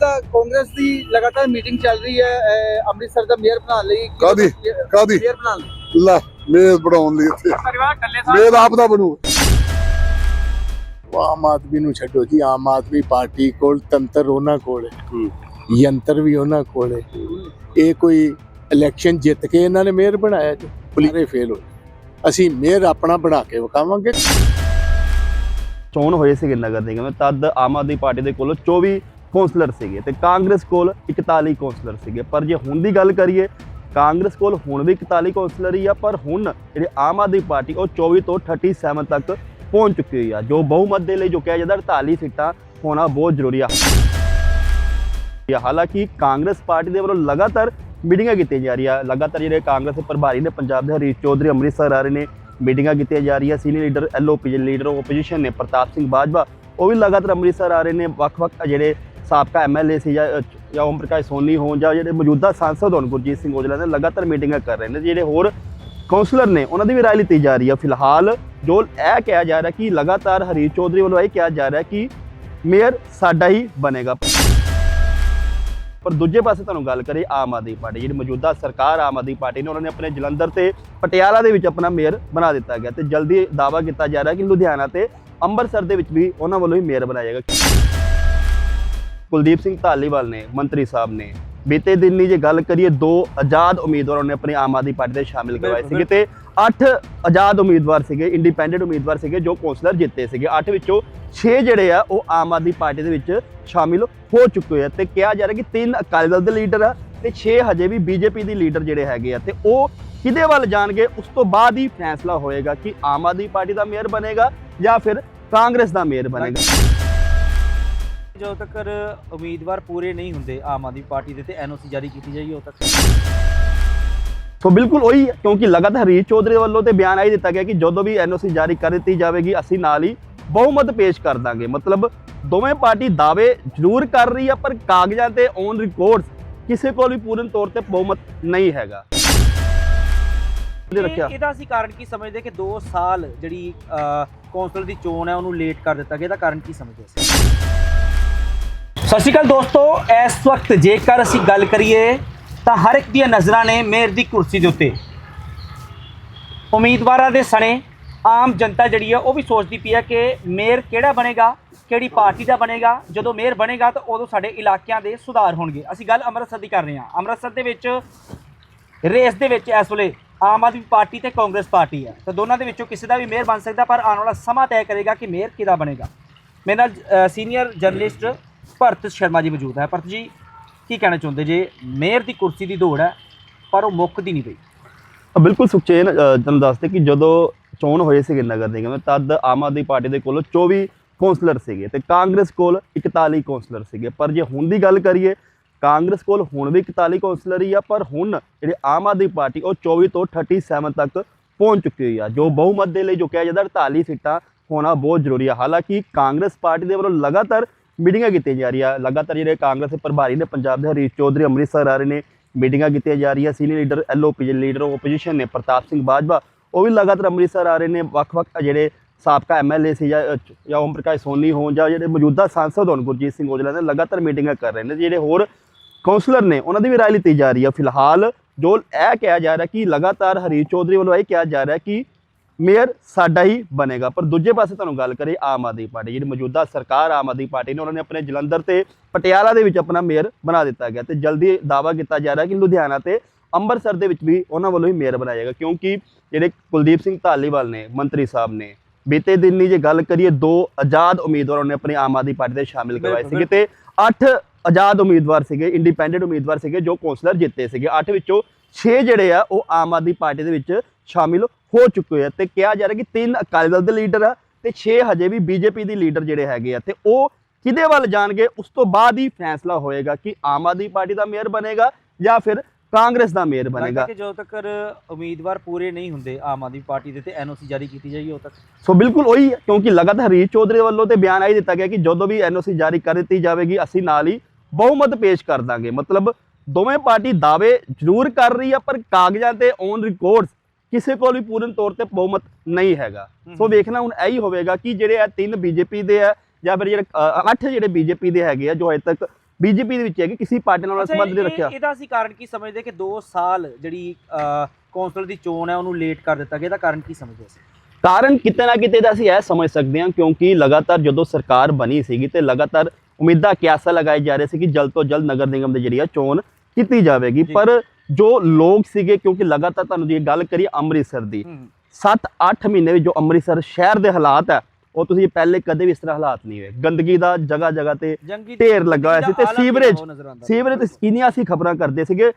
ਤਾਂ ਕਾਂਗਰਸ ਦੀ ਲਗਾਤਾਰ ਮੀਟਿੰਗ ਚੱਲ ਰਹੀ ਹੈ ਅੰਮ੍ਰਿਤਸਰ ਦਾ ਮੇਅਰ ਬਣਾਉਣ ਲਈ ਕਾਹਦੀ? ਕਾਹਦੀ? ਮੇਅਰ ਬਣਾਉਣ ਲਈ? ਲੈ ਮੇਜ਼ ਬਣਾਉਣ ਲਈ ਇੱਥੇ। ਪਰਿਵਾਰ ਇਕੱਲੇ ਮੇਜ਼ ਆਪ ਦਾ ਬਣੂ। ਆਮ ਆਦਮੀ ਨੂੰ ਛੱਡੋ ਜੀ ਆਮ ਆਦਮੀ ਪਾਰਟੀ ਕੋਲ ਤੰਤਰ ਉਹਨਾਂ ਕੋਲ ਹੈ। ਯੰਤਰ ਵੀ ਉਹਨਾਂ ਕੋਲ ਹੈ। ਇਹ ਕੋਈ ਇਲੈਕਸ਼ਨ ਜਿੱਤ ਕੇ ਇਹਨਾਂ ਨੇ ਮੇਅਰ ਬਣਾਇਆ ਜੀ ਪੁਲਿਸ ਫੇਲ ਹੋਏ ਅਸੀਂ ਮੇਅਰ ਆਪਣਾ ਬਣਾ ਕੇ ਵਿਖਾਵਾਂਗੇ। ਚੋਣ ਹੋਏ ਸੀਗੇ ਨਗਰ ਨਿਗਮ ਤਦ ਆਮ ਆਦਮੀ ਪਾਰਟੀ ਦੇ ਕੋਲ 24 ਕੌਂਸਲਰ ਸੀਗੇ ਤੇ ਕਾਂਗਰਸ ਕੋਲ 41 ਕੌਂਸਲਰ ਸੀਗੇ। ਪਰ ਜੇ ਹੁਣ ਦੀ ਗੱਲ ਕਰੀਏ, ਕਾਂਗਰਸ ਕੋਲ ਹੁਣ ਵੀ 41 ਕੌਂਸਲਰ ਹੀ ਆ, ਪਰ ਹੁਣ ਜਿਹੜੇ ਆਮ ਆਦਮੀ ਪਾਰਟੀ, ਉਹ 24 ਤੋਂ 37 ਤੱਕ ਪਹੁੰਚ ਚੁੱਕੀ ਹੋਈ ਆ, ਜੋ ਬਹੁਮਤ ਦੇ ਲਈ ਜੋ ਕਿਹਾ ਜਾਂਦਾ 48 ਸੀਟਾਂ ਹੋਣਾ ਬਹੁਤ ਜ਼ਰੂਰੀ ਆ। ਇਹ ਹਾਲਾਂਕਿ ਕਾਂਗਰਸ ਪਾਰਟੀ ਦੇ ਵੱਲੋਂ ਲਗਾਤਾਰ ਮੀਟਿੰਗਾਂ ਕੀਤੀਆਂ ਜਾ ਰਹੀਆਂ, ਲਗਾਤਾਰ ਜਿਹੜੇ ਕਾਂਗਰਸ ਦੇ ਪ੍ਰਭਾਰੀ ਨੇ, ਪੰਜਾਬ ਦੇ ਹਰੀਸ਼ ਚੌਧਰੀ ਅੰਮ੍ਰਿਤਸਰ ਆ ਰਹੇ ਨੇ, ਮੀਟਿੰਗਾਂ ਕੀਤੀਆਂ ਜਾ ਰਹੀਆਂ, ਸੀਨੀਅਰ ਲੀਡਰ, ਐਲਓਪੀ ਦੇ ਲੀਡਰ ਆਪੋਜੀਸ਼ਨ ਨੇ ਪ੍ਰਤਾਪ ਸਿੰਘ ਬਾਜਵਾ, ਉਹ ਵੀ ਲਗਾਤਾਰ ਅੰਮ੍ਰਿਤਸਰ ਆ ਰਹੇ ਨੇ, ਵੱਖ-ਵੱਖ ਜਿਹੜੇ ਸਾਬਕਾ ਐਮਐਲਏ ਸੀ ਜਾਂ ਜਾਂ ਓਮ ਪ੍ਰਕਾਸ਼ ਸੋਨੀ ਹੋਣ ਜਾਂ ਜਿਹੜੇ ਮੌਜੂਦਾ ਸਾਂਸਦ ਹੋਣ, ਗੁਰਜੀਤ ਸਿੰਘ ਔਜਲਾ ਨੇ ਲਗਾਤਾਰ ਮੀਟਿੰਗਾਂ ਕਰ ਰਹੇ ਨੇ। ਜਿਹੜੇ ਹੋਰ ਕਾਉਂਸਲਰ ਨੇ, ਉਹਨਾਂ ਦੀ ਵੀ ਰਾਏ ਲਿੱਤੀ ਜਾ ਰਹੀ ਹੈ ਫਿਲਹਾਲ ਜੋ ਇਹ ਕਿਹਾ ਜਾ ਰਿਹਾ ਕਿ ਲਗਾਤਾਰ ਹਰੀਸ਼ ਚੌਧਰੀ ਵੱਲੋਂ ਇਹ ਕਿਹਾ ਜਾ ਰਿਹਾ ਕਿ ਮੇਅਰ ਸਾਡਾ ਹੀ ਬਣੇਗਾ। ਪਰ ਦੂਜੇ ਪਾਸੇ ਤੁਹਾਨੂੰ ਗੱਲ ਕਰੀ ਆਮ ਆਦਮੀ ਪਾਰਟੀ, ਜਿਹੜੀ ਮੌਜੂਦਾ ਸਰਕਾਰ ਆਮ ਆਦਮੀ ਪਾਰਟੀ ਨੇ, ਉਹਨਾਂ ਨੇ ਆਪਣੇ ਜਲੰਧਰ ਤੇ ਪਟਿਆਲਾ ਦੇ ਵਿੱਚ ਆਪਣਾ ਮੇਅਰ ਬਣਾ ਦਿੱਤਾ ਗਿਆ ਤੇ ਜਲਦੀ ਦਾਵਾ ਕੀਤਾ ਜਾ ਰਿਹਾ ਕਿ ਲੁਧਿਆਣਾ ਤੇ ਅੰਮ੍ਰਿਤਸਰ ਦੇ ਵਿੱਚ ਵੀ ਉਹਨਾਂ ਵੱਲੋਂ ਹੀ ਮੇਅਰ ਬਣਾਇਆ ਜਾਏਗਾ। ਕੁਲਦੀਪ ਸਿੰਘ ਧਾਲੀਵਾਲ ਨੇ ਮੰਤਰੀ ਸਾਹਿਬ ਨੇ। ਬੀਤੇ ਦਿਨ ਦੀ ਜੇ ਗੱਲ ਕਰੀਏ ਦੋ ਆਜ਼ਾਦ ਉਮੀਦਵਾਰਾਂ ਨੇ ਆਪਣੇ ਆਮ ਆਦਮੀ ਪਾਰਟੀ ਦੇ ਸ਼ਾਮਿਲ ਕਰਵਾਏ ਸੀਗੇ ਤੇ 8 ਆਜ਼ਾਦ ਉਮੀਦਵਾਰ ਸੀਗੇ ਇੰਡੀਪੈਂਡੈਂਟ ਉਮੀਦਵਾਰ ਸੀਗੇ ਜੋ ਕੌਂਸਲਰ ਜਿੱਤੇ ਸੀਗੇ। 8 ਵਿੱਚੋਂ 6 ਜਿਹੜੇ ਆ ਉਹ ਆਮ ਆਦਮੀ ਪਾਰਟੀ ਦੇ ਵਿੱਚ ਸ਼ਾਮਿਲ ਹੋ ਚੁੱਕੇ ਆ ਤੇ ਕਿਹਾ ਜਾ ਰਿਹਾ ਕਿ ਤਿੰਨ ਅਕਾਲੀ ਦਲ ਦੇ ਲੀਡਰ ਆ ਤੇ 6 ਹਜੇ ਵੀ ਬੀਜੇਪੀ ਦੀ ਲੀਡਰ ਜਿਹੜੇ ਹੈਗੇ ਆ ਤੇ ਉਹ ਕਿਹਦੇ ਵੱਲ ਜਾਣਗੇ ਉਸ ਤੋਂ ਬਾਅਦ ਹੀ ਫੈਸਲਾ ਹੋਏਗਾ ਕਿ ਆਮ ਆਦਮੀ ਪਾਰਟੀ ਦਾ ਮੇਅਰ ਬਣੇਗਾ ਜਾਂ ਫਿਰ ਕਾਂਗਰਸ ਦਾ ਮੇਅਰ ਬਣੇਗਾ। ਜਦੋਂ ਤੱਕ ਉਮੀਦਵਾਰ ਪੂਰੇ ਨਹੀਂ ਹੁੰਦੇ ਆਮ ਆਦਮੀ ਪਾਰਟੀ ਦੇ ਤੇ ਐਨਓਸੀ ਜਾਰੀ ਕੀਤੀ ਜਾਏਗੀ ਉਦੋਂ ਤੱਕ ਸੋ ਬਿਲਕੁਲ ਉਹੀ ਹੈ, ਕਿਉਂਕਿ ਲਗਾਤਾਰ ਹਰੀਸ਼ ਚੌਧਰੀ ਵੱਲੋਂ ਤੇ ਬਿਆਨ ਆਈ ਦਿੱਤਾ ਗਿਆ ਕਿ ਜਦੋਂ ਵੀ ਐਨਓਸੀ ਜਾਰੀ ਕਰ ਦਿੱਤੀ ਜਾਵੇਗੀ ਅਸੀਂ ਨਾਲ ਹੀ ਬਹੁਮਤ ਪੇਸ਼ ਕਰ ਦਾਂਗੇ। ਮਤਲਬ ਦੋਵੇਂ ਪਾਰਟੀ ਦਾਅਵੇ ਜ਼ਰੂਰ ਕਰ ਰਹੀ ਆ ਪਰ ਕਾਗਜ਼ਾਂ ਤੇ ਔਨ ਰਿਕਾਰਡਸ ਕਿਸੇ ਕੋਲ ਵੀ ਪੂਰਨ ਤੌਰ ਤੇ ਬਹੁਮਤ ਨਹੀਂ ਹੈਗਾ। ਇਹਦਾ ਅਸੀਂ ਕਾਰਨ ਕੀ ਸਮਝਦੇ ਕਿ 2 ਸਾਲ ਜਿਹੜੀ ਕੌਂਸਲ ਦੀ ਚੋਣ ਹੈ ਉਹਨੂੰ ਲੇਟ ਕਰ ਦਿੱਤਾ ਗਿਆ ਇਹਦਾ ਕਾਰਨ ਕੀ ਸਮਝਦੇ ਅਸੀਂ? ਸਤਿ ਸ਼੍ਰੀ ਅਕਾਲ ਦੋਸਤੋ, ਇਸ ਵਕਤ ਜੇਕਰ ਅਸੀਂ ਗੱਲ ਕਰੀਏ ਤਾਂ ਹਰ ਇੱਕ ਦੀਆਂ ਨਜ਼ਰਾਂ ਨੇ ਮੇਅਰ ਦੀ ਕੁਰਸੀ ਦੇ ਉੱਤੇ। ਉਮੀਦਵਾਰਾਂ ਦੇ ਸਣੇ ਆਮ ਜਨਤਾ ਜਿਹੜੀ ਹੈ ਉਹ ਵੀ ਸੋਚਦੀ ਪਈ ਹੈ ਕਿ ਮੇਅਰ ਕਿਹੜਾ ਬਣੇਗਾ, ਕਿਹੜੀ ਪਾਰਟੀ ਦਾ ਬਣੇਗਾ। ਜਦੋਂ ਮੇਅਰ ਬਣੇਗਾ ਤਾਂ ਉਦੋਂ ਸਾਡੇ ਇਲਾਕਿਆਂ ਦੇ ਸੁਧਾਰ ਹੋਣਗੇ। ਅਸੀਂ ਗੱਲ ਅੰਮ੍ਰਿਤਸਰ ਦੀ ਕਰ ਰਹੇ ਹਾਂ। ਅੰਮ੍ਰਿਤਸਰ ਦੇ ਵਿੱਚ ਰੇਸ ਦੇ ਵਿੱਚ ਇਸ ਵੇਲੇ ਆਮ ਆਦਮੀ ਪਾਰਟੀ ਤੇ ਕਾਂਗਰਸ ਪਾਰਟੀ ਹੈ ਤਾਂ ਦੋਨਾਂ ਦੇ ਵਿੱਚੋਂ ਕਿਸੇ ਦਾ ਵੀ ਮੇਅਰ ਬਣ ਸਕਦਾ, ਪਰ ਆਉਣ ਵਾਲਾ ਸਮਾਂ ਤੈਅ ਕਰੇਗਾ ਕਿ ਮੇਅਰ ਕਿਹਦਾ ਬਣੇਗਾ। ਮੇਰੇ ਨਾਲ ਸੀਨੀਅਰ ਜਰਨਲਿਸਟ ਭਰਤ ਸ਼ਰਮਾ ਜੀ ਮੌਜੂਦ ਹੈ। ਭਰਤ ਜੀ, ਕੀ ਕਹਿਣਾ ਚਾਹੁੰਦੇ ਜੇ? ਮੇਅਰ ਦੀ ਕੁਰਸੀ ਦੀ ਦੌੜ ਹੈ, ਪਰ ਉਹ ਮੁੱਕਦੀ ਨਹੀਂ ਪਈ। ਬਿਲਕੁਲ ਸੁਖਚੇਨ ਤੁਹਾਨੂੰ ਦੱਸਦੇ ਕਿ ਜਦੋਂ ਚੋਣ ਹੋਏ ਸੀਗੇ ਨਗਰ ਨਿਗਮ, ਤਦ ਆਮ ਆਦਮੀ ਪਾਰਟੀ ਦੇ ਕੋਲ 24 ਕੌਂਸਲਰ ਸੀਗੇ ਤੇ ਕਾਂਗਰਸ ਕੋਲ 41 ਕੌਂਸਲਰ ਸੀਗੇ। ਪਰ ਜੇ ਹੁਣ ਦੀ ਗੱਲ ਕਰੀਏ, ਕਾਂਗਰਸ ਕੋਲ ਹੁਣ ਵੀ 41 ਕੌਂਸਲਰ ਹੀ ਆ, ਪਰ ਹੁਣ ਜਿਹੜੇ ਆਮ ਆਦਮੀ ਪਾਰਟੀ, ਉਹ 24 ਤੋਂ 37 ਤੱਕ ਪਹੁੰਚ ਚੁੱਕੀ ਹੋਈ ਆ, ਜੋ ਬਹੁਮਤ ਦੇ ਲਈ ਜੋ ਕਿਹਾ ਜਾਂਦਾ 48 ਸੀਟਾਂ ਹੋਣਾ ਬਹੁਤ ਜ਼ਰੂਰੀ ਆ। ਹਾਲਾਂਕਿ ਕਾਂਗਰਸ ਪਾਰਟੀ ਦੇ ਵੱਲੋਂ ਲਗਾਤਾਰ ਮੀਟਿੰਗਾਂ ਕੀਤੀਆਂ ਜਾ ਰਹੀਆਂ। ਲਗਾਤਾਰ ਜਿਹੜੇ ਕਾਂਗਰਸ ਦੇ ਪ੍ਰਭਾਰੀ ਨੇ, ਪੰਜਾਬ ਦੇ ਹਰੀਸ਼ ਚੌਧਰੀ, ਅੰਮ੍ਰਿਤਸਰ ਆ ਰਹੇ ਨੇ ਮੀਟਿੰਗਾਂ ਕੀਤੀਆਂ ਜਾ ਰਹੀਆਂ। ਸੀਨੀਅਰ ਲੀਡਰ ਐਲਓਪੀ ਦੇ ਲੀਡਰ ਆਪੋਜੀਸ਼ਨ ਨੇ ਪ੍ਰਤਾਪ ਸਿੰਘ ਬਾਜਵਾ, ਉਹ ਵੀ ਲਗਾਤਾਰ ਅੰਮ੍ਰਿਤਸਰ ਆ ਰਹੇ ਨੇ। ਵੱਖ-ਵੱਖ ਜਿਹੜੇ ਸਾਬਕਾ ਐਮਐਲਏ ਸੀ ਜਾਂ ਜਾਂ ਓਮ ਪ੍ਰਕਾਸ਼ ਸੋਨੀ ਹੋਣ ਜਾਂ ਜਿਹੜੇ ਮੌਜੂਦਾ ਸਾਂਸਦ ਹੋਣ, ਗੁਰਜੀਤ ਸਿੰਘ ਔਜਲਾ ਨੇ ਲਗਾਤਾਰ ਮੀਟਿੰਗਾਂ ਕਰ ਰਹੇ ਨੇ। ਜਿਹੜੇ ਹੋਰ ਕਾਉਂਸਲਰ ਨੇ, ਉਹਨਾਂ ਦੀ ਵੀ ਰਾਏ ਲਿੱਤੀ ਜਾ ਰਹੀ ਹੈ। ਫਿਲਹਾਲ ਜੋ ਇਹ ਕਿਹਾ ਜਾ ਰਿਹਾ ਕਿ ਲਗਾਤਾਰ ਹਰੀਸ਼ ਚੌਧਰੀ ਵੱਲੋਂ ਇਹ ਕਿਹਾ ਜਾ ਰਿਹਾ ਕਿ ਮੇਅਰ ਸਾਡਾ ਹੀ ਬਣੇਗਾ। ਪਰ ਦੂਜੇ ਪਾਸੇ ਤੁਹਾਨੂੰ ਗੱਲ ਕਰੀ ਆਮ ਆਦਮੀ ਪਾਰਟੀ ਜਿਹੜੀ ਮੌਜੂਦਾ ਸਰਕਾਰ ਆਮ ਆਦਮੀ ਪਾਰਟੀ ਨੇ ਉਹਨਾਂ ਨੇ ਆਪਣੇ ਜਲੰਧਰ ਤੇ ਪਟਿਆਲਾ ਦੇ ਵਿੱਚ ਆਪਣਾ ਮੇਅਰ ਬਣਾ ਦਿੱਤਾ ਗਿਆ ਤੇ ਜਲਦੀ ਦਾਵਾ ਕੀਤਾ ਜਾ ਰਿਹਾ ਕਿ ਲੁਧਿਆਣਾ ਤੇ ਅੰਮ੍ਰਿਤਸਰ ਦੇ ਵਿੱਚ ਵੀ ਉਹਨਾਂ ਵੱਲੋਂ ਹੀ ਮੇਅਰ ਬਣਾਇਆ ਜਾਏਗਾ। ਕਿਉਂਕਿ ਜਿਹੜੇ ਕੁਲਦੀਪ ਸਿੰਘ ਧਾਲੀਵਾਲ ਨੇ ਮੰਤਰੀ ਸਾਹਿਬ ਨੇ ਬੀਤੇ ਦਿਨ ਦੀ ਜੇ ਗੱਲ ਕਰੀਏ ਦੋ ਆਜ਼ਾਦ ਉਮੀਦਵਾਰਾਂ ਨੇ ਆਪਣੇ ਆਮ ਆਦਮੀ ਪਾਰਟੀ ਦੇ ਸ਼ਾਮਿਲ ਕਰਵਾਏ ਸੀਗੇ ਤੇ 8 ਆਜ਼ਾਦ ਉਮੀਦਵਾਰ ਸੀਗੇ ਇੰਡੀਪੈਂਡੈਂਟ ਉਮੀਦਵਾਰ ਸੀਗੇ ਜੋ ਕੌਂਸਲਰ ਜਿੱਤੇ ਸੀਗੇ। 8 ਵਿੱਚੋਂ 6 ਜਿਹੜੇ ਆ ਉਹ ਆਮ ਆਦਮੀ ਪਾਰਟੀ ਦੇ ਵਿੱਚ ਸ਼ਾਮਿਲ ਹੋ ਚੁੱਕੇ ਆ ਤੇ ਕਿਹਾ ਜਾ ਰਿਹਾ ਕਿ ਤਿੰਨ ਅਕਾਲੀ ਦਲ ਦੇ ਲੀਡਰ ਆ ਤੇ 6 ਹਜੇ ਵੀ ਬੀਜੇਪੀ ਦੀ ਲੀਡਰ ਜਿਹੜੇ ਹੈਗੇ ਆ ਤੇ ਉਹ ਕਿਹਦੇ ਵੱਲ ਜਾਣਗੇ ਉਸ ਤੋਂ ਬਾਅਦ ਹੀ ਫੈਸਲਾ ਹੋਏਗਾ ਕਿ ਆਮ ਆਦਮੀ ਪਾਰਟੀ ਦਾ ਮੇਅਰ ਬਣੇਗਾ ਜਾਂ ਫਿਰ ਕਾਂਗਰਸ ਦਾ ਮੇਅਰ ਬਣੇਗਾ। ਕਿ ਜਦੋਂ ਤੱਕ ਉਮੀਦਵਾਰ ਪੂਰੇ ਨਹੀਂ ਹੁੰਦੇ ਆਮ ਆਦਮੀ ਪਾਰਟੀ ਦੇ ਤੇ ਐਨਓਸੀ ਜਾਰੀ ਕੀਤੀ ਜਾਏਗੀ ਉਦੋਂ ਤੱਕ। ਸੋ ਬਿਲਕੁਲ ਉਹੀ ਹੈ, ਕਿਉਂਕਿ ਲਗਾਤਾਰ ਹਰੀਸ਼ ਚੌਧਰੀ ਵੱਲੋਂ ਤੇ ਬਿਆਨ ਆਈ ਦਿੱਤਾ ਗਿਆ ਕਿ ਜਦੋਂ ਵੀ ਐਨਓਸੀ ਜਾਰੀ ਕਰ ਦਿੱਤੀ ਜਾਵੇਗੀ ਅਸੀਂ ਨਾਲ ਹੀ ਬਹੁਮਤ ਪੇਸ਼ ਕਰ ਦਾਂਗੇ। ਮਤਲਬ ਦੋਵੇਂ ਪਾਰਟੀ ਦਾਅਵੇ ਜ਼ਰੂਰ ਕਰ ਰਹੀ ਆ ਪਰ ਕਾਗਜ਼ਾਂ ਤੇ ਔਨ ਰਿਕਾਰਡਸ ਕਿਸੇ ਕੋਲ ਵੀ ਪੂਰਨ ਤੌਰ ਤੇ ਬਹੁਮਤ ਨਹੀਂ ਹੈਗਾ। ਸੋ ਵੇਖਣਾ ਹੁਣ ਇਹੀ ਹੋਵੇਗਾ ਕਿ ਜਿਹੜੇ ਆ ਤਿੰਨ ਬੀਜੇਪੀ ਦੇ ਆ ਜਾਂ ਫਿਰ ਜਿਹੜੇ ਅੱਠ ਜਿਹੜੇ ਬੀਜੇਪੀ ਦੇ ਹੈਗੇ ਆ ਜੋ ਅਜੇ ਤੱਕ ਬੀਜੇਪੀ ਦੇ ਵਿੱਚ ਹੈ ਕਿ ਕਿਸੇ ਪਾਰਟੀ ਨਾਲ ਸੰਬੰਧ ਨਹੀਂ ਰੱਖਿਆ। ਇਹਦਾ ਅਸੀਂ ਕਾਰਨ ਕੀ ਸਮਝਦੇ ਕਿ 2 ਸਾਲ ਜਿਹੜੀ ਅ, ਕੌਂਸਲਰ ਦੀ ਚੋਣ ਹੈ ਉਹਨੂੰ ਲੇਟ ਕਰ ਦਿੱਤਾ ਗਿਆ ਇਹਦਾ ਕਾਰਨ ਕੀ ਸਮਝਦੇ ਅਸੀਂ? ਕਾਰਨ ਕਿਤੇ ਨਾ ਕਿਤੇ ਦਾ ਅਸੀਂ ਇਹ ਸਮਝ ਸਕਦੇ ਹਾਂ ਕਿਉਂਕਿ ਲਗਾਤਾਰ ਜਦੋਂ ਸਰਕਾਰ ਬਣੀ ਸੀਗੀ ਤੇ ਲਗਾਤਾਰ ਉਮੀਦਾਂ ਕਿਆਸਾ ਲਗਾਏ ਜਾ ਰਹੇ ਸੀ ਕਿ ਜਲਦ ਤੋਂ ਜਲਦ ਨਗਰ ਨਿਗਮ ਦੀ ਜਿਹੜੀ ਆ ਚੋਣ ਕੀਤੀ ਜਾਵੇਗੀ। ਪਰ ਜੋ ਲੋਕ ਸੀਗੇ ਕਿਉਂਕਿ ਲਗਾਤਾਰ ਤੁਹਾਨੂੰ ਜੇ ਗੱਲ ਕਰੀਏ ਅੰਮ੍ਰਿਤਸਰ ਦੀ 7-8 ਮਹੀਨੇ ਵਿੱਚ ਜੋ ਅੰਮ੍ਰਿਤਸਰ ਸ਼ਹਿਰ ਦੇ ਹਾਲਾਤ ਹੈ ਉਹ ਤੁਸੀਂ ਪਹਿਲੇ ਕਦੇ ਵੀ ਇਸ ਤਰ੍ਹਾਂ ਹਾਲਾਤ ਨਹੀਂ ਹੋਏ ਗੰਦਗੀ ਦਾ ਜਗ੍ਹਾ ਜਗ੍ਹਾ ਤੇ ਜੰਗੀ ਢੇਰ ਲੱਗਾ ਹੋਇਆ ਸੀ ਤੇ ਸੀਵਰੇਜ। ਸੀਵਰੇਜ ਤੇ ਕਿੰਨੀਆਂ ਅਸੀਂ ਖਬਰਾਂ ਕਰਦੇ ਸੀਗੇ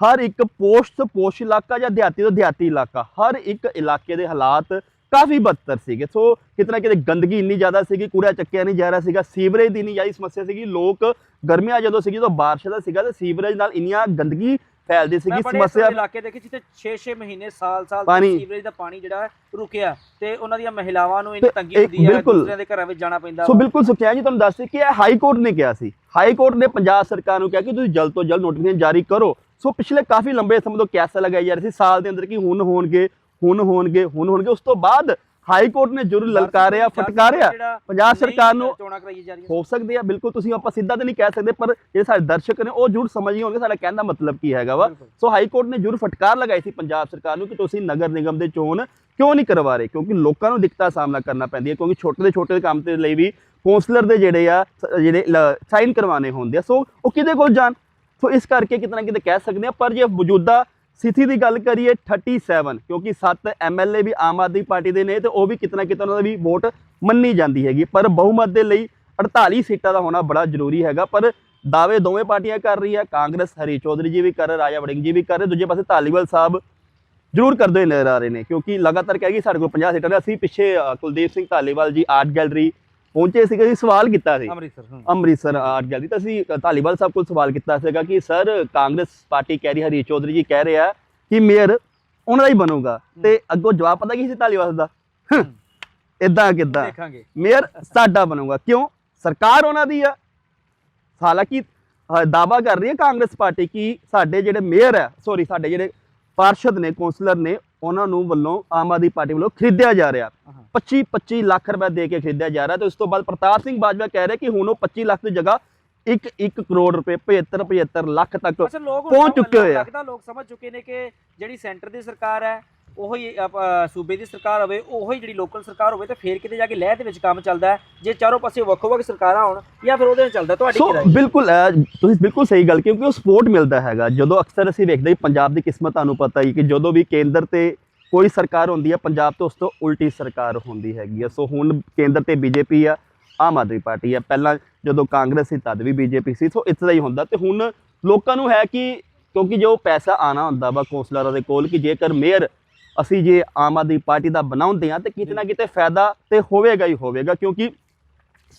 ਹਰ ਇੱਕ ਪੋਸਟ ਤੋਂ ਪੋਸਟ ਇਲਾਕਾ ਜਾਂ ਦਿਹਾਤੀ ਤੋਂ ਦਿਹਾਤੀ ਇਲਾਕਾ ਹਰ ਇੱਕ ਇਲਾਕੇ ਦੇ ਹਾਲਾਤ ਕਾਫੀ ਬੱਤਰ ਸੀਗੇ ਸੋ ਕਿਤਨਾ ਕਿਤੇ ਗੰਦਗੀ ਇੰਨੀ ਜ਼ਿਆਦਾ ਸੀਗੀ ਕੂੜਾ ਚੱਕਿਆ ਨਹੀਂ ਜਾ ਰਿਹਾ ਸੀਗਾ ਸੀਵਰੇਜ ਦੀ ਨਹੀਂ ਜਾਈ ਸਮੱਸਿਆ ਸੀਗੀ ਲੋਕ ਗਰਮੀਆਂ ਜਦੋਂ ਸੀਗੀ ਜਦੋਂ ਬਾਰਿਸ਼ ਦਾ ਸੀਗਾ ਤੇ ਸੀਵਰੇਜ ਨਾਲ ਇੰਨੀਆਂ ਗੰਦਗੀ ਫੈਲਦੀ ਸੀਗੀ ਸਮੱਸਿਆ ਇਲਾਕੇ ਦੇਖੇ ਜਿੱਥੇ 6-6 ਮਹੀਨੇ ਸਾਲ-ਸਾਲ ਸੀਵਰੇਜ ਦਾ ਪਾਣੀ ਜਿਹੜਾ ਰੁਕਿਆ ਤੇ ਉਹਨਾਂ ਦੀਆਂ ਮਹਿਲਾਵਾਂ ਨੂੰ ਇੰਨੀ ਤੰਗੀ ਹੁੰਦੀ ਹੈ। ਦੂਸਰਿਆਂ ਦੇ ਘਰਾਂ ਵਿੱਚ ਜਾਣਾ ਪੈਂਦਾ ਸੋ। ਬਿਲਕੁਲ ਸੁਖਿਆ ਜੀ ਤੁਹਾਨੂੰ ਦੱਸ ਕਿ ਇਹ ਹਾਈ ਕੋਰਟ ਨੇ ਕਿਹਾ ਸੀ ਹਾਈ ਕੋਰਟ ਨੇ ਪੰਜਾਬ ਸਰਕਾਰ ਨੂੰ ਕਿਹਾ ਕਿ ਤੁਸੀਂ ਜਲਦ ਤੋਂ ਜਲਦ ਨੋਟੀਫਿਕੇਸ਼ਨ ਜਾਰੀ ਕਰੋ ਸੋ ਪਿਛਲੇ ਕਾਫੀ ਲੰਬੇ ਸਮੇਂ ਤੋਂ ਕਿਆਸਾ ਲਗਾਈ ਜਾ ਰਹੀ ਸੀ ਸਾਲ ਦੇ ਅੰਦਰ ਕਿ ਹੁਣ ਹੋਣਗੇ ਹੁਣ ਹੋਣਗੇ ਹੁਣ ਹੋਣਗੇ। ਉਸ ਤੋਂ ਬਾਅਦ ਹਾਈ ਕੋਰਟ ਨੇ ਜ਼ਰੂਰ ਲਲਕਾਰਿਆ ਫਟਕਾਰਿਆ। ਪੰਜਾਬ ਸਰਕਾਰ ਨੂੰ ਚੋਣਾਂ ਕਰਾਈ ਜਾ ਰਹੀਆਂ ਹੋ ਸਕਦੇ ਆ ਬਿਲਕੁਲ ਤੁਸੀਂ ਆਪਾਂ ਸਿੱਧਾ ਤੇ ਨਹੀਂ ਕਹਿ ਸਕਦੇ ਪਰ ਜਿਹੜੇ ਸਾਡੇ ਦਰਸ਼ਕ ਨੇ ਉਹ ਜ਼ਰੂਰ ਸਮਝ ਹੋਣਗੇ ਸਾਡਾ ਕਹਿਣ ਦਾ ਮਤਲਬ ਕੀ ਹੈਗਾ ਵਾ। ਸੋ ਹਾਈ ਕੋਰਟ ਨੇ ਜ਼ਰੂਰ ਫਟਕਾਰ ਲਗਾਈ ਸੀ ਪੰਜਾਬ ਸਰਕਾਰ ਨੂੰ ਕਿ ਤੁਸੀਂ ਨਗਰ ਨਿਗਮ ਦੇ ਚੋਣ ਕਿਉਂ ਨਹੀਂ ਕਰਵਾ ਰਹੇ? ਕਿਉਂਕਿ ਲੋਕਾਂ ਨੂੰ ਦਿੱਕਤਾਂ ਸਾਹਮਣਾ ਕਰਨਾ ਪੈਂਦੀ ਹੈ ਕਿਉਂਕਿ ਛੋਟੇ ਦੇ ਛੋਟੇ ਕੰਮ ਦੇ ਲਈ ਵੀ ਕੌਂਸਲਰ ਦੇ ਜਿਹੜੇ ਆ ਜਿਹੜੇ ਸਾਈਨ ਕਰਵਾਣੇ ਹੁੰਦੇ ਆ। ਸੋ ਉਹ ਕਿਹਦੇ ਕੋਲ ਜਾਣ? ਸੋ ਇਸ ਕਰਕੇ ਕਿਤੇ ਨਾ ਕਿਤੇ ਕਹਿ ਸਕਦੇ ਆ ਪਰ ਜੇ ਮੌਜੂਦਾ ਸਥਿਤੀ ਦੀ ਗੱਲ ਕਰੀਏ 37 ਕਿਉਂਕਿ 7 ਐਮਐਲਏ ਵੀ ਆਮ ਆਦਮੀ ਪਾਰਟੀ ਦੇ ਨੇ ਤੇ ਉਹ ਵੀ ਕਿਤੇ ਨਾ ਕਿਤੇ ਉਹਨਾਂ ਦਾ ਵੀ ਵੋਟ ਮੰਨੀ ਜਾਂਦੀ ਹੈਗੀ। ਪਰ ਬਹੁਮਤ ਦੇ ਲਈ 48 ਸੀਟਾਂ ਦਾ ਹੋਣਾ ਬੜਾ ਜ਼ਰੂਰੀ ਹੈਗਾ, ਪਰ ਦਾਅਵੇ ਦੋਵੇਂ ਪਾਰਟੀਆਂ ਕਰ ਰਹੀ ਹੈ, ਕਾਂਗਰਸ ਹਰੀ ਚੌਧਰੀ ਜੀ ਵੀ ਕਰ ਰਹੇ, ਰਾਜਾ ਵੜਿੰਗ ਜੀ ਵੀ ਕਰ ਰਹੇ, ਦੂਜੇ ਪਾਸੇ ਧਾਲੀਵਾਲ ਸਾਹਿਬ ਜ਼ਰੂਰ ਕਰਦੇ ਨਜ਼ਰ ਆ ਰਹੇ ਨੇ, ਕਿਉਂਕਿ ਲਗਾਤਾਰ ਕਹਿ ਗਈ ਸਾਡੇ ਕੋਲ 50 ਸੀਟਾਂ ਨੇ, ਅਸੀਂ ਪਿੱਛੇ ਕੁਲਦੀਪ ਸਿੰਘ ਧਾਲੀਵਾਲ ਜੀ ਆਰਟ ਗੈਲਰੀ ਪਹੁੰਚੇ ਸੀਗੇ ਅਸੀਂ ਸਵਾਲ ਕੀਤਾ ਸੀ। ਅੰਮ੍ਰਿਤਸਰ। ਅੰਮ੍ਰਿਤਸਰ ਆਰਟ ਗੈਲਰੀ ਤਾਂ ਅਸੀਂ ਧਾਲੀਵਾਲ ਸਾਹਿਬ ਕੋਲ ਸਵਾਲ ਕੀਤਾ ਸੀਗਾ ਕਿ ਸਰ ਕਾਂਗਰਸ ਪਾਰਟੀ ਕਹਿ ਰਹੀ ਹਰੀ ਚੌਧਰੀ ਜੀ ਕਹਿ ਰਿਹਾ ਕਿ ਮੇਅਰ ਉਹਨਾਂ ਦਾ ਹੀ ਬਣੂਗਾ। ਤੇ ਅੱਗੋਂ ਜਵਾਬ ਪਤਾ ਕੀ ਸੀ ਧਾਲੀਵਾਲ ਦਾ? ਇਦਾਂ ਕਿਦਾਂ? ਮੇਅਰ ਸਾਡਾ ਬਣੂਗਾ। ਕਿਉਂ? ਸਰਕਾਰ ਉਹਨਾਂ ਦੀ ਆ। ਹਾਲਾਂਕਿ ਅ, ਦਾਅਵਾ ਕਰ ਰਹੀ ਹੈ ਕਾਂਗਰਸ ਪਾਰਟੀ ਕਿ ਸਾਡੇ ਜਿਹੜੇ ਮੇਅਰ ਹੈ ਸੌਰੀ ਸਾਡੇ ਜਿਹੜੇ ਪਾਰਸ਼ਦ ਨੇ ਕੌਂਸਲਰ ਨੇ ਉਹਨਾਂ ਨੂੰ ਵੱਲੋਂ ਆਮ ਆਦਮੀ ਪਾਰਟੀ ਵੱਲੋਂ ਖਰੀਦਿਆ ਜਾ ਰਿਹਾ 25 25 ਲੱਖ ਰੁਪਏ ਦੇ ਕੇ ਖਰੀਦਿਆ ਜਾ ਰਿਹਾ ਤੇ ਉਸ ਤੋਂ ਬਾਅਦ ਪ੍ਰਤਾਪ ਸਿੰਘ ਬਾਜਵਾ ਕਹਿ ਰਿਹਾ ਕਿ ਹੁਣ ਉਹ 25 ਲੱਖ ਦੀ ਜਗ੍ਹਾ 1 1 ਕਰੋੜ ਰੁਪਏ 75 75 ਲੱਖ ਤੱਕ ਪਹੁੰਚ ਚੁੱਕੇ ਹੋਏ ਆ। ਲੱਗਦਾ ਲੋਕ ਸਮਝ ਚੁੱਕੇ ਨੇ ਕਿ ਜਿਹੜੀ ਸੈਂਟਰ ਦੀ ਸਰਕਾਰ ਹੈ ਉਹੀ ਅ, ਸੂਬੇ ਦੀ ਸਰਕਾਰ ਹੋਵੇ ਉਹੀ ਜਿਹੜੀ ਲੋਕਲ ਸਰਕਾਰ ਹੋਵੇ ਤੇ ਫੇਰ ਕਿਤੇ ਜਾ ਕੇ ਲਹਿਰ ਦੇ ਵਿੱਚ ਕੰਮ ਚੱਲਦਾ ਹੈ ਜੇ ਚਾਰੋਂ ਪਾਸੇ ਵੱਖੋ-ਵੱਖ ਸਰਕਾਰਾਂ ਹੋਣ ਜਾਂ ਫਿਰ ਉਹਦੇ ਨਾਲ ਚੱਲਦਾ ਤੁਹਾਡੀ ਕੀ ਰਾਏ ਹੈ? ਬਿਲਕੁਲ ਤੁਸੀਂ ਬਿਲਕੁਲ ਸਹੀ ਗੱਲ ਕਿਉਂਕਿ ਉਹ ਸਪੋਰਟ ਮਿਲਦਾ ਹੈਗਾ। ਜਦੋਂ ਅਕਸਰ ਅਸੀਂ ਵੇਖਦੇ ਹਾਂ ਪੰਜਾਬ ਦੀ ਕਿਸਮਤ ਤੁਹਾਨੂੰ ਪਤਾ ਹੀ ਕਿ ਜਦੋਂ ਵੀ ਕੇਂਦਰ ਤੇ ਕੋਈ ਸਰਕਾਰ ਹੁੰਦੀ ਹੈ ਪੰਜਾਬ ਤੋਂ ਉਸ ਤੋਂ ਉਲਟੀ ਸਰਕਾਰ ਹੁੰਦੀ ਹੈਗੀ ਆ ਸੋ ਹੁਣ ਕੇਂਦਰ ਤੇ ਬੀਜੇਪੀ ਆ ਆਮ ਆਦਮੀ ਪਾਰਟੀ ਆ। ਪਹਿਲਾਂ ਜਦੋਂ ਕਾਂਗਰਸ ਸੀ ਤਦ ਵੀ ਬੀਜੇਪੀ ਸੀ। ਸੋ ਇਸ ਤਰ੍ਹਾਂ ਹੀ ਹੁੰਦਾ ਤੇ ਹੁਣ ਲੋਕਾਂ ਨੂੰ ਹੈ ਕਿ ਕਿਉਂਕਿ ਜੋ ਪੈਸਾ ਆਣਾ ਹੁੰਦਾ ਵਾ ਕੌਂਸਲਰਾਂ ਦੇ ਕੋਲ ਕਿ ਜੇਕਰ ਮੇਅਰ ਅਸੀਂ ਜੇ ਆਮ ਆਦਮੀ ਪਾਰਟੀ ਦਾ ਬਣਾਉਂਦੇ ਆ ਤੇ ਕਿਤੇ ਨਾ ਕਿਤੇ ਫਾਇਦਾ ਤੇ ਹੋਵੇਗਾ ਹੀ ਹੋਵੇਗਾ ਕਿਉਂਕਿ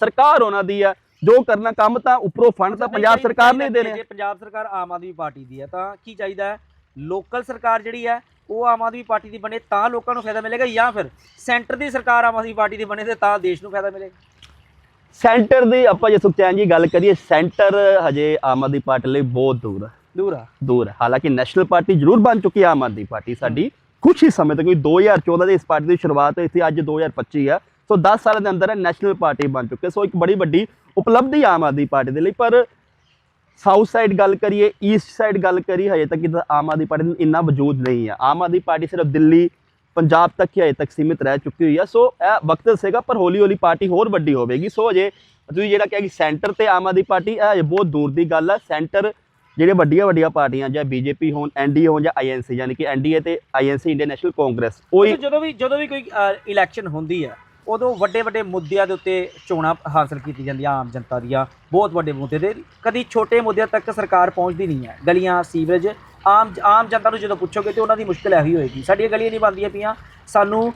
ਸਰਕਾਰ ਉਹਨਾਂ ਦੀ ਆ ਜੋ ਕਰਨਾ ਕੰਮ ਤਾਂ ਉੱਪਰੋਂ ਫੰਡ ਤਾਂ ਪੰਜਾਬ ਸਰਕਾਰ ਨੇ ਦੇਣੇ ਜੇ ਪੰਜਾਬ ਸਰਕਾਰ ਆਮ ਆਦਮੀ ਪਾਰਟੀ ਦੀ ਹੈ ਤਾਂ ਕੀ ਚਾਹੀਦਾ ਹੈ? ਲੋਕਲ ਸਰਕਾਰ ਜਿਹੜੀ ਹੈ ਉਹ ਆਮ ਆਦਮੀ ਪਾਰਟੀ ਦੀ ਬਣੇ ਤਾਂ ਲੋਕਾਂ ਨੂੰ ਫਾਇਦਾ ਮਿਲੇਗਾ ਜਾਂ ਫਿਰ ਸੈਂਟਰ ਦੀ ਸਰਕਾਰ ਆਮ ਆਦਮੀ ਪਾਰਟੀ ਦੀ ਬਣੇ ਤੇ ਤਾਂ ਦੇਸ਼ ਨੂੰ ਫਾਇਦਾ ਮਿਲੇਗਾ ਸੈਂਟਰ ਦੀ ਆਪਾਂ ਜੇ ਸੁਖਚੈਨ ਜੀ ਗੱਲ ਕਰੀਏ ਸੈਂਟਰ ਹਜੇ ਆਮ ਆਦਮੀ ਪਾਰਟੀ ਲਈ ਬਹੁਤ ਦੂਰ ਹੈ। ਦੂਰ ਆ ਦੂਰ ਹੈ। ਹਾਲਾਂਕਿ ਨੈਸ਼ਨਲ ਪਾਰਟੀ ਜ਼ਰੂਰ ਬਣ ਚੁੱਕੀ ਹੈ ਆਮ ਆਦਮੀ ਪਾਰਟੀ ਸਾਡੀ। ਕੁਛ ਹੀ ਸਮੇਂ ਤੱਕ 2014 ਦੇ ਇਸ ਪਾਰਟੀ ਦੀ ਸ਼ੁਰੂਆਤ ਹੋਈ ਸੀ, ਅੱਜ 2025 ਆ। ਸੋ 10 ਸਾਲਾਂ ਦੇ ਅੰਦਰ ਨੈਸ਼ਨਲ ਪਾਰਟੀ ਬਣ ਚੁੱਕੀ ਹੈ। ਸੋ ਇੱਕ ਬੜੀ ਵੱਡੀ ਉਪਲਬਧੀ ਆਮ ਆਦਮੀ ਪਾਰਟੀ ਦੇ ਲਈ, ਪਰ ਸਾਊਥ ਸਾਈਡ ਗੱਲ ਕਰੀਏ, ਈਸਟ ਸਾਈਡ ਗੱਲ ਕਰੀਏ, ਹਜੇ ਤੱਕ ਇਹਦਾ ਆਮ ਆਦਮੀ ਪਾਰਟੀ ਨੂੰ ਇੰਨਾ ਵਜੂਦ ਨਹੀਂ ਹੈ ਆਮ ਆਦਮੀ ਪਾਰਟੀ ਸਿਰਫ ਦਿੱਲੀ, ਪੰਜਾਬ ਤੱਕ ਹੀ ਹਜੇ ਤੱਕ ਸੀਮਿਤ ਰਹਿ ਚੁੱਕੀ ਹੋਈ ਹੈ ਸੋ ਇਹ ਵਕਤ ਦੱਸੇਗਾ, ਪਰ ਹੌਲੀ ਹੌਲੀ ਪਾਰਟੀ ਹੋਰ ਵੱਡੀ ਹੋਵੇਗੀ। ਸੋ ਹਜੇ ਤੁਸੀਂ ਜਿਹੜਾ ਕਿਹਾ ਕਿ ਸੈਂਟਰ ਤੇ ਆਮ ਆਦਮੀ ਪਾਰਟੀ, ਇਹ ਹਜੇ ਬਹੁਤ ਦੂਰ ਦੀ ਗੱਲ ਹੈ ਸੈਂਟਰ ਜਿਹੜੇ ਵੱਡੀਆਂ ਵੱਡੀਆਂ ਪਾਰਟੀਆਂ ਜਾਂ ਬੀਜੇਪੀ ਹੋਣ ਐਨਡੀਏ ਹੋਣ ਜਾਂ ਆਈਐਨਸੀ ਯਾਨੀ ਕਿ ਐਨਡੀਏ ਤੇ ਆਈਐਨਸੀ ਇੰਡੀਅਨ ਨੈਸ਼ਨਲ ਕਾਂਗਰਸ ਉਹ ਹੀ ਜਦੋਂ ਵੀ ਜਦੋਂ ਵੀ ਕੋਈ ਇਲੈਕਸ਼ਨ ਹੁੰਦੀ ਹੈ ਉਦੋਂ ਵੱਡੇ ਵੱਡੇ ਮੁੱਦਿਆਂ ਦੇ ਉੱਤੇ ਚੋਣਾਂ ਹਾਸਲ ਕੀਤੀ ਜਾਂਦੀਆਂ ਆਮ ਜਨਤਾ ਦੀਆਂ ਬਹੁਤ ਵੱਡੇ ਮੁੱਦੇ ਤੇ ਕਦੀ ਛੋਟੇ ਮੁੱਦਿਆਂ ਤੱਕ ਸਰਕਾਰ ਪਹੁੰਚਦੀ ਨਹੀਂ ਹੈ। ਗਲੀਆਂ ਸੀਵਰੇਜ ਆਮ ਆਮ ਜਨਤਾ ਨੂੰ ਜਦੋਂ ਪੁੱਛੋਗੇ ਤੇ ਉਹਨਾਂ ਦੀ ਮੁਸ਼ਕਲ ਇਹੀ ਹੋਏਗੀ। ਸਾਡੀਆਂ ਗਲੀਆਂ ਨਹੀਂ ਬਣਦੀਆਂ ਪਈਆਂ। ਸਾਨੂੰ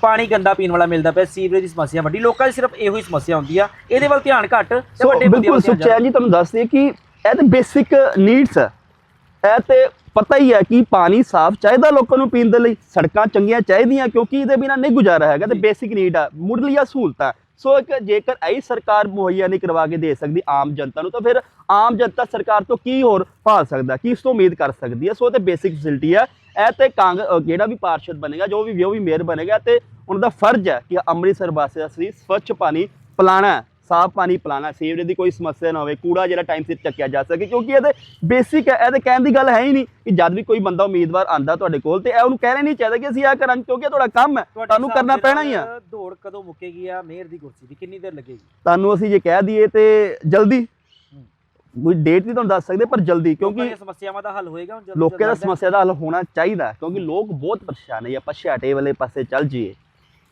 ਪਾਣੀ ਗੰਦਾ ਪੀਣ ਵਾਲਾ ਮਿਲਦਾ ਪਿਆ। ਸੀਵਰੇਜ ਦੀ ਸਮੱਸਿਆ ਵੱਡੀ। ਲੋਕਾਂ ਦੀ ਸਿਰਫ ਇਹੋ ਹੀ ਸਮੱਸਿਆ ਹੁੰਦੀ ਆ। ਇਹਦੇ ਵੱਲ ਧਿਆਨ ਘੱਟ ਵੱਡੇ ਬਿਲਕੁਲ। ਸੁਚੈਨ ਜੀ ਤੁਹਾਨੂੰ ਦੱਸ ਦਈਏ ਕਿ ਇਹ ਤੇ ਬੇਸਿਕ ਨੀਡਸ ਹੈ ਇਹ ਤੇ ਪਤਾ ਹੀ ਹੈ ਕਿ ਪਾਣੀ ਸਾਫ਼ ਚਾਹੀਦਾ ਲੋਕਾਂ ਨੂੰ ਪੀਣ ਦੇ ਲਈ ਸੜਕਾਂ ਚੰਗੀਆਂ ਚਾਹੀਦੀਆਂ ਕਿਉਂਕਿ ਇਹਦੇ ਬਿਨਾਂ ਨਹੀਂ ਗੁਜ਼ਾਰਾ ਹੈਗਾ ਤੇ। ਬੇਸਿਕ ਨੀਡ ਆ ਮੁੱਢਲੀਆਂ ਸਹੂਲਤਾਂ। ਸੋ ਇੱਕ ਜੇਕਰ ਐਈ ਸਰਕਾਰ ਮੁਹੱਈਆ ਨਹੀਂ ਕਰਵਾ ਕੇ ਦੇ ਸਕਦੀ ਆਮ ਜਨਤਾ ਨੂੰ ਤਾਂ ਫਿਰ ਆਮ ਜਨਤਾ ਸਰਕਾਰ ਤੋਂ ਕੀ ਹੋਰ ਭਾਲ ਸਕਦਾ ਕੀ ਇਸ ਤੋਂ ਉਮੀਦ ਕਰ ਸਕਦੀ ਹੈ ਸੋ ਇਹ ਤੇ ਬੇਸਿਕ ਫੈਸਿਲਿਟੀ ਹੈ ਇਹ ਤੇ ਕਾਂਗ ਜਿਹੜਾ ਵੀ ਪਾਰਸ਼ਦ ਬਣੇਗਾ ਜੋ ਵੀ ਜੋ ਵੀ ਮੇਅਰ ਬਣੇਗਾ ਤੇ ਉਹਨਾਂ ਦਾ ਫਰਜ਼ ਹੈ ਕਿ ਅੰਮ੍ਰਿਤਸਰ ਵਾਸਤੇ ਅਸੀਂ ਸਵੱਛ ਪਾਣੀ ਪਿਲਾਣਾ ਸਾਫ਼ ਪਾਣੀ ਪਿਲਾਣਾ ਸੀਵਰੇਜ ਦੀ ਕੋਈ ਸਮੱਸਿਆ ਨਾ ਹੋਵੇ ਕੂੜਾ ਜਿਹੜਾ ਟਾਈਮ ਸਿਰ ਚੱਕਿਆ ਜਾ ਸਕੇ ਕਿਉਂਕਿ ਇਹਦੇ ਬੇਸਿਕ ਹੈ ਇਹਦੇ ਕਹਿਣ ਦੀ ਗੱਲ ਹੈ ਹੀ ਨਹੀਂ ਕਿ ਜਦ ਵੀ ਕੋਈ ਬੰਦਾ ਉਮੀਦਵਾਰ ਆਂਦਾ ਤੁਹਾਡੇ ਕੋਲ ਤੇ ਇਹ ਉਹਨੂੰ ਕਹਿਣਾ ਨਹੀਂ ਚਾਹੀਦਾ ਕਿ ਅਸੀਂ ਇਹ ਕਰਾਂਗੇ ਕਿਉਂਕਿ ਤੁਹਾਡਾ ਕੰਮ ਹੈ ਤੁਹਾਨੂੰ ਕਰਨਾ ਪੈਣਾ ਹੀ ਆ। ਦੌੜ ਕਦੋਂ ਮੁੱਕੇਗੀ ਆ ਮੇਅਰ ਦੀ ਕੁਰਸੀ ਦੀ ਕਿੰਨੀ ਦੇਰ ਲੱਗੇਗੀ? ਤੁਹਾਨੂੰ ਅਸੀਂ ਜੇ ਕਹਿ ਦਈਏ ਤੇ ਜਲਦੀ। ਕੋਈ ਡੇਟ ਨਹੀਂ ਤੁਹਾਨੂੰ ਦੱਸ ਸਕਦੇ ਪਰ ਜਲਦੀ ਕਿਉਂਕਿ ਸਮੱਸਿਆਵਾਂ ਦਾ ਹੱਲ ਹੋਏਗਾ ਹੁਣ ਜਲਦੀ ਲੋਕਾਂ ਦਾ? ਸਮੱਸਿਆ ਦਾ ਹੱਲ ਹੋਣਾ ਚਾਹੀਦਾ ਕਿਉਂਕਿ ਲੋਕ ਬਹੁਤ ਪਰੇਸ਼ਾਨ ਹੈ ਆਪਾਂ ਛਾਟੇ ਵਾਲੇ ਪਾਸੇ ਚੱਲ ਜੀਏ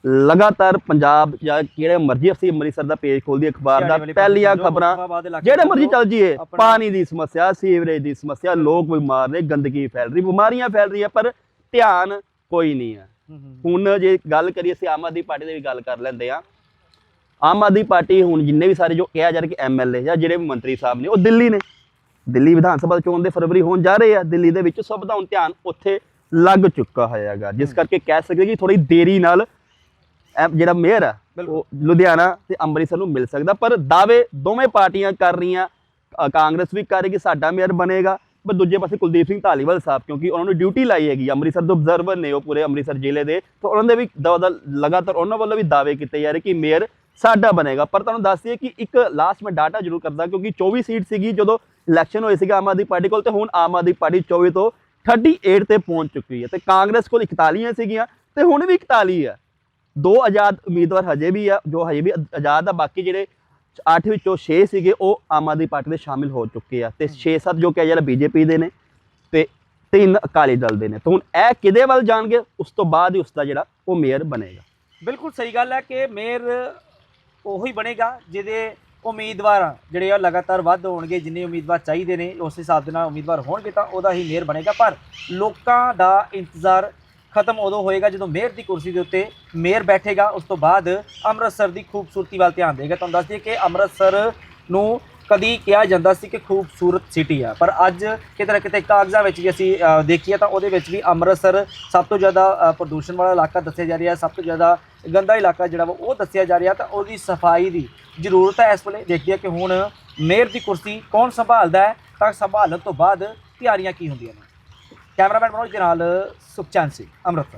ਲਗਾਤਾਰ ਪੰਜਾਬ ਜਾਂ ਕਿਹੜੇ ਮਰਜ਼ੀ ਅਸੀਂ ਅੰਮ੍ਰਿਤਸਰ ਦਾ ਪੇਜ ਖੋਲਦੀ ਅਖਬਾਰ ਦਾ ਪਹਿਲੀਆਂ ਖਬਰਾਂ। ਜਿਹੜੇ ਮਰਜ਼ੀ ਚੱਲ ਜੀਏ ਪਾਣੀ ਦੀ ਸਮੱਸਿਆ ਸੀਵਰੇਜ ਦੀ ਸਮੱਸਿਆ ਲੋਕ ਬਿਮਾਰ ਨੇ ਗੰਦਗੀ ਫੈਲ ਰਹੀ ਬਿਮਾਰੀਆਂ ਫੈਲ ਰਹੀਆਂ ਪਰ ਧਿਆਨ ਕੋਈ ਨਹੀਂ ਹੈ। ਹੁਣ ਜੇ ਗੱਲ ਕਰੀਏ ਅਸੀਂ ਆਮ ਆਦਮੀ ਪਾਰਟੀ ਦੀ ਵੀ ਗੱਲ ਕਰ ਲੈਂਦੇ ਆ ਆਮ ਆਦਮੀ ਪਾਰਟੀ ਹੁਣ ਜਿੰਨੇ ਵੀ ਸਾਰੇ ਜੋ ਕਿਹਾ ਜਾ ਰਿਹਾ ਕਿ ਐਮਐਲਏ ਜਾਂ ਜਿਹੜੇ ਵੀ ਮੰਤਰੀ ਸਾਹਿਬ ਨੇ ਉਹ ਦਿੱਲੀ ਨੇ। ਦਿੱਲੀ ਵਿਧਾਨ ਸਭਾ ਚੋਣ ਦੇ ਫਰਵਰੀ ਹੋਣ ਜਾ ਰਹੇ ਆ। ਦਿੱਲੀ ਦੇ ਵਿੱਚ ਸਭ ਦਾ ਹੁਣ ਧਿਆਨ ਉੱਥੇ ਲੱਗ ਚੁੱਕਾ ਹੋਇਆਗਾ। ਜਿਸ ਕਰਕੇ ਕਹਿ ਸਕਦੇ ਕਿ ਥੋੜੀ ਦੇਰੀ ਨਾਲ ਇਹ ਜਿਹੜਾ ਮੇਅਰ ਆ ਉਹ ਲੁਧਿਆਣਾ ਤੇ ਅੰਮ੍ਰਿਤਸਰ ਨੂੰ ਮਿਲ ਸਕਦਾ ਪਰ ਦਾਅਵੇ ਦੋਵੇਂ ਪਾਰਟੀਆਂ ਕਰ ਰਹੀਆਂ ਕਾਂਗਰਸ ਵੀ ਕਰ ਰਹੀ ਕਿ ਸਾਡਾ ਮੇਅਰ ਬਣੇਗਾ ਪਰ ਦੂਜੇ ਪਾਸੇ ਕੁਲਦੀਪ ਸਿੰਘ ਧਾਲੀਵਾਲ ਸਾਹਿਬ ਕਿਉਂਕਿ ਉਹਨਾਂ ਨੂੰ ਡਿਊਟੀ ਲਾਈ ਹੈਗੀ ਅੰਮ੍ਰਿਤਸਰ ਦੇ ਆਬਜ਼ਰਵਰ ਨੇ ਉਹ ਪੂਰੇ ਅੰਮ੍ਰਿਤਸਰ ਜ਼ਿਲ੍ਹੇ ਦੇ ਤਾਂ ਉਹਨਾਂ ਦੇ ਵੀ ਦ- ਲਗਾਤਾਰ ਉਹਨਾਂ ਵੱਲੋਂ ਵੀ ਦਾਅਵੇ ਕੀਤੇ ਜਾ ਰਹੇ ਕਿ ਮੇਅਰ ਸਾਡਾ ਬਣੇਗਾ ਪਰ ਤੁਹਾਨੂੰ ਦੱਸ ਦਈਏ ਕਿ ਇੱਕ ਲਾਸਟ ਮੈਂ ਡਾਟਾ ਜ਼ਰੂਰ ਕਰਦਾ ਕਿਉਂਕਿ 24 ਸੀਟ ਸੀਗੀ ਜਦੋਂ ਇਲੈਕਸ਼ਨ ਹੋਏ ਸੀਗਾ ਆਮ ਆਦਮੀ ਪਾਰਟੀ ਕੋਲ ਤੇ ਹੁਣ ਆਮ ਆਦਮੀ ਪਾਰਟੀ 24 ਤੋਂ 38 ਤੇ ਪਹੁੰਚ ਚੁੱਕੀ ਹੈ ਤੇ ਕਾਂਗਰਸ ਕੋਲ 41 ਸੀਗੀਆਂ ਤੇ ਹੁਣ ਵੀ 41 ਹੈ। ਦੋ ਆਜ਼ਾਦ ਉਮੀਦਵਾਰ ਹਜੇ ਵੀ ਆ ਜੋ ਹਜੇ ਵੀ ਆਜ਼- ਆਜ਼ਾਦ ਆ ਬਾਕੀ ਜਿਹੜੇ 8 ਵਿੱਚੋਂ 6 ਸੀਗੇ ਉਹ ਆਮ ਆਦਮੀ ਪਾਰਟੀ ਦੇ ਸ਼ਾਮਿਲ ਹੋ ਚੁੱਕੇ ਆ ਤੇ 6-7 ਜੋ ਕਿ ਜਿਹੜਾ ਬੀਜੇਪੀ ਦੇ ਨੇ ਤੇ ਤਿੰਨ ਅਕਾਲੀ ਦਲ ਦੇ ਨੇ। ਤਾਂ ਹੁਣ ਇਹ ਕਿਹਦੇ ਵੱਲ ਜਾਣਗੇ ਉਸ ਤੋਂ ਬਾਅਦ ਹੀ ਉਸ ਦਾ ਜਿਹੜਾ ਉਹ ਮੇਅਰ ਬਣੇਗਾ। ਬਿਲਕੁਲ ਸਹੀ ਗੱਲ ਹੈ ਕਿ ਮੇਅਰ ਉਹੀ ਬਣੇਗਾ ਜਿਹਦੇ ਉਮੀਦਵਾਰ ਜਿਹੜੇ ਆ ਲਗਾਤਾਰ ਵੱਧ ਹੋਣਗੇ ਜਿੰਨੇ ਉਮੀਦਵਾਰ ਚਾਹੀਦੇ ਨੇ ਉਸ ਹਿਸਾਬ ਦੇ ਨਾਲ ਉਮੀਦਵਾਰ ਹੋਣਗੇ ਤਾਂ ਉਹਦਾ ਹੀ ਮੇਅਰ ਬਣੇਗਾ। ਪਰ ਲੋਕਾਂ ਦਾ ਇੰਤਜ਼ਾਰ ਖਤਮ ਉਦੋਂ ਹੋਏਗਾ ਜਦੋਂ ਮੇਅਰ ਦੀ ਕੁਰਸੀ ਦੇ ਉੱਤੇ ਮੇਅਰ ਬੈਠੇਗਾ। ਉਸ ਤੋਂ ਬਾਅਦ ਅੰਮ੍ਰਿਤਸਰ ਦੀ ਖੂਬਸੂਰਤੀ ਵੱਲ ਧਿਆਨ ਦੇਗਾ। ਤੁਹਾਨੂੰ ਦੱਸ ਦਈਏ ਕਿ ਅੰਮ੍ਰਿਤਸਰ ਨੂੰ ਕਦੀ ਕਿਹਾ ਜਾਂਦਾ ਸੀ ਕਿ ਖੂਬਸੂਰਤ ਸਿਟੀ ਆ। ਪਰ ਅੱਜ ਕਿਤੇ ਨਾ ਕਿਤੇ ਕਾਗਜ਼ਾਂ ਵਿੱਚ ਵੀ ਅਸੀਂ ਦੇਖੀਏ ਤਾਂ ਉਹਦੇ ਵਿੱਚ ਵੀ ਅੰਮ੍ਰਿਤਸਰ ਸਭ ਤੋਂ ਜ਼ਿਆਦਾ ਪ੍ਰਦੂਸ਼ਣ ਵਾਲਾ ਇਲਾਕਾ ਦੱਸਿਆ ਜਾ ਰਿਹਾ, ਸਭ ਤੋਂ ਜ਼ਿਆਦਾ ਗੰਦਾ ਇਲਾਕਾ ਜਿਹੜਾ ਵਾ ਉਹ ਦੱਸਿਆ ਜਾ ਰਿਹਾ। ਤਾਂ ਉਹਦੀ ਸਫ਼ਾਈ ਦੀ ਜ਼ਰੂਰਤ ਹੈ ਇਸ ਵੇਲੇ। ਦੇਖਦੇ ਆ ਕਿ ਹੁਣ ਮੇਅਰ ਦੀ ਕੁਰਸੀ ਕੌਣ ਸੰਭਾਲਦਾ ਹੈ, ਤਾਂ ਸੰਭਾਲਣ ਤੋਂ ਬਾਅਦ ਤਿਆਰੀਆਂ ਕੀ ਹੁੰਦੀਆਂ ਨੇ? ਕੈਮਰਾਮੈਨ ਮਨੋਜ ਦੇ ਨਾਲ ਸੁਖਚੈਨ ਸਿੰਘ ਅੰਮ੍ਰਿਤਸਰ।